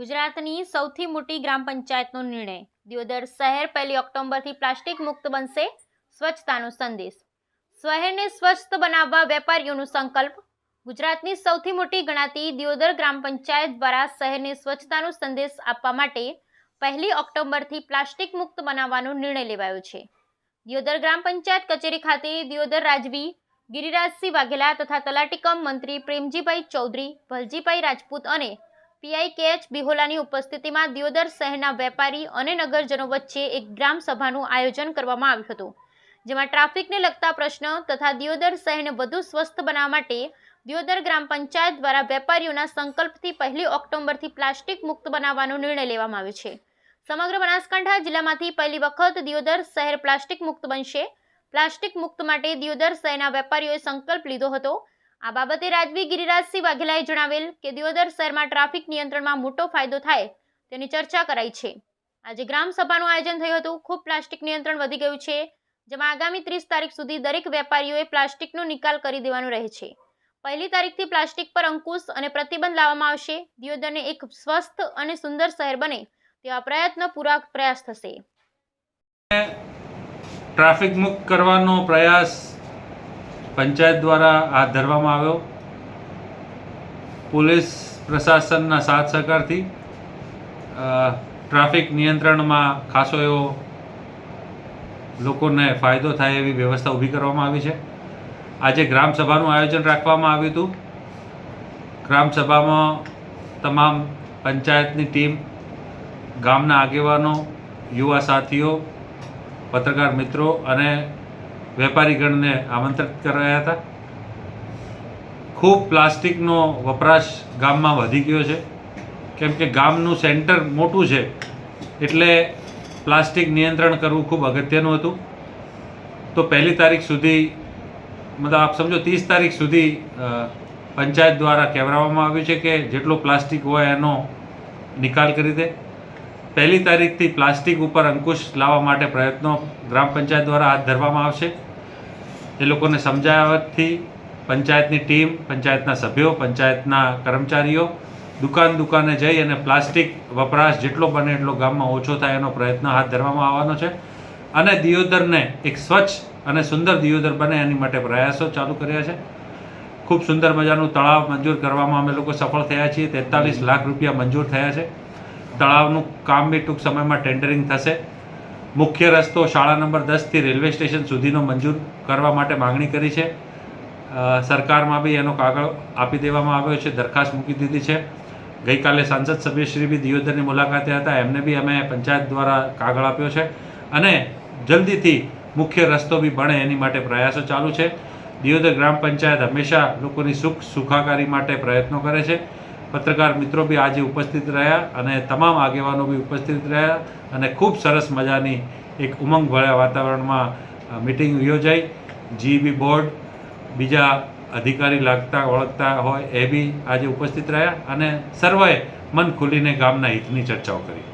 ગુજરાતની સૌથી મોટી ગ્રામ પંચાયતનો નિર્ણય. દિયોદર શહેર પહેલી ઓક્ટોબરથી પ્લાસ્ટિક મુક્ત બનશે સ્વચ્છતાનો સંદેશ. શહેરને સ્વચ્છ બનાવવા વેપારીઓનો સંકલ્પ. ગુજરાતની સૌથી મોટી ગણાતી દિયોદર ગ્રામ પંચાયત દ્વારા શહેરને સ્વચ્છતાનો સંદેશ આપવા માટે પહેલી ઓક્ટોબરથી પ્લાસ્ટિક મુક્ત બનાવવાનો નિર્ણય લેવાયો છે. દિયોદર ગ્રામ પંચાયત કચેરી ખાતે દિયોદર રાજવી ગિરિરાજસિંહ વાઘેલા તથા તલાટીકમ મંત્રી પ્રેમજીભાઈ ચૌધરી, ભલજીભાઈ રાજપૂત અને પીઆઈ કે એચ બિહોલાની ઉપસ્થિતિમાં દિયોદર શહેરના વેપારી અને નગરજનો વચ્ચે એક ગ્રામ સભાનું આયોજન કરવામાં આવ્યું હતું, જેમાં ટ્રાફિકને લગતા પ્રશ્ન તથા દિયોદર શહેરને વધુ સ્વસ્થ બનાવવા માટે દિયોદર ગ્રામ પંચાયત દ્વારા વેપારીઓના સંકલ્પથી પહેલી ઓક્ટોબરથી પ્લાસ્ટિક મુક્ત બનાવવાનો નિર્ણય લેવામાં આવ્યો છે. સમગ્ર બનાસકાંઠા જિલ્લામાંથી પહેલી વખત દિયોદર શહેર પ્લાસ્ટિક મુક્ત બનશે. પ્લાસ્ટિક મુક્ત માટે દિયોદર શહેરના વેપારીઓએ સંકલ્પ લીધો હતો આ બાબતે રાજવી ગિરિરાજસિંહ વાઘેલાએ જણાવેલ કે દિયોદર શહેરમાં ટ્રાફિક નિયંત્રણમાં મોટો ફાયદો થાય તેની ચર્ચા કરાઈ છે. આજે ગ્રામ સભાનું આયોજન થયું હતું. ખૂબ પ્લાસ્ટિક નિયંત્રણ વધી ગયું છે, જેમાં આગામી ત્રીસ તારીખ સુધી દરેક વેપારીઓએ પ્લાસ્ટિકનો નિકાલ કરી દેવાનો રહે છે. પહેલી તારીખથી પ્લાસ્ટિક પર અંકુશ અને પ્રતિબંધ લાવવામાં આવશે. દિયોદરને એક સ્વસ્થ અને સુંદર શહેર બને તેવા પ્રયત્ન પૂરા પ્રયાસ થશે. ટ્રાફિક મુક્ત કરવાનો પ્રયાસ પંચાયત દ્વારા હાથ ધરવામાં આવ્યો. પોલીસ પ્રશાસનના સાથ સહકારથી ટ્રાફિક નિયંત્રણમાં ખાસો એવો લોકોને ફાયદો થાય એવી વ્યવસ્થા ઊભી કરવામાં આવી છે. આજે ગ્રામસભાનું આયોજન રાખવામાં આવ્યું હતું. ગ્રામસભામાં તમામ પંચાયતની ટીમ, ગામના આગેવાનો, યુવા સાથીઓ, પત્રકાર મિત્રો અને વેપારીગણને આમંત્રિત કરાયા હતા. ખૂબ પ્લાસ્ટિકનો વપરાશ ગામમાં વધી ગયો છે. કેમ કે ગામનું સેન્ટર મોટું છે, એટલે પ્લાસ્ટિક નિયંત્રણ કરવું ખૂબ અગત્યનું હતું. તો પહેલી તારીખ સુધી, મતલબ આપ સમજો, ત્રીસ તારીખ સુધી પંચાયત દ્વારા કહેવડાવવામાં આવ્યું છે કે જેટલો પ્લાસ્ટિક હોય એનો નિકાલ કરી દે. પહેલી તારીખથી પ્લાસ્ટિક ઉપર અંકુશ લાવવા માટે પ્રયત્નો ગ્રામ પંચાયત દ્વારા હાથ ધરવામાં આવશે. એ લોકોને સમજાવવાથી પંચાયતની ટીમ, પંચાયતના સભ્યો, પંચાયતના કર્મચારીઓ દુકાન દુકાને જઈ અને પ્લાસ્ટિક વપરાશ જેટલો બને એટલો ગામમાં ઓછો થાય એનો પ્રયત્ન હાથ ધરવામાં આવવાનો છે. અને દિયોદરને એક સ્વચ્છ અને સુંદર દિયોદર બને એની માટે પ્રયાસો ચાલુ કર્યા છે. ખૂબ સુંદર મજાનું તળાવ મંજૂર કરવામાં અમે લોકો સફળ થયા છીએ. તેતાલીસ લાખ રૂપિયા મંજૂર થયા છે. તળાવનું કામ બી ટૂંક સમયમાં ટેન્ડરિંગ થશે. મુખ્ય રસ્તો શાળા નંબર દસથી રેલવે સ્ટેશન સુધીનો મંજૂર કરવા માટે માંગણી કરી છે. સરકારમાં બી એનો કાગળ આપી દેવામાં આવ્યો છે, દરખાસ્ત મૂકી દીધી છે. ગઈકાલે સાંસદ સભ્યશ્રી બી દિયોદરની મુલાકાતે હતા, એમને બી અમે પંચાયત દ્વારા કાગળ આપ્યો છે. અને જલ્દીથી મુખ્ય રસ્તો બી બને એની માટે પ્રયાસો ચાલુ છે. દિયોદર ગ્રામ પંચાયત હંમેશા લોકોની સુખ સુખાકારી માટે પ્રયત્નો કરે છે. પત્રકાર મિત્રો બી આજે ઉપસ્થિત રહ્યા અને તમામ આગેવાનો બી ઉપસ્થિત રહ્યા અને ખૂબ સરસ મજાની એક ઉમંગભર્યા વાતાવરણમાં મિટિંગ યોજાઈ. જીબી બોર્ડ બીજા અધિકારી લાગતા, ઓળખતા હોય એ બી આજે ઉપસ્થિત રહ્યા અને સર્વે મન ખુલીને ગામના હિતની ચર્ચાઓ કરી.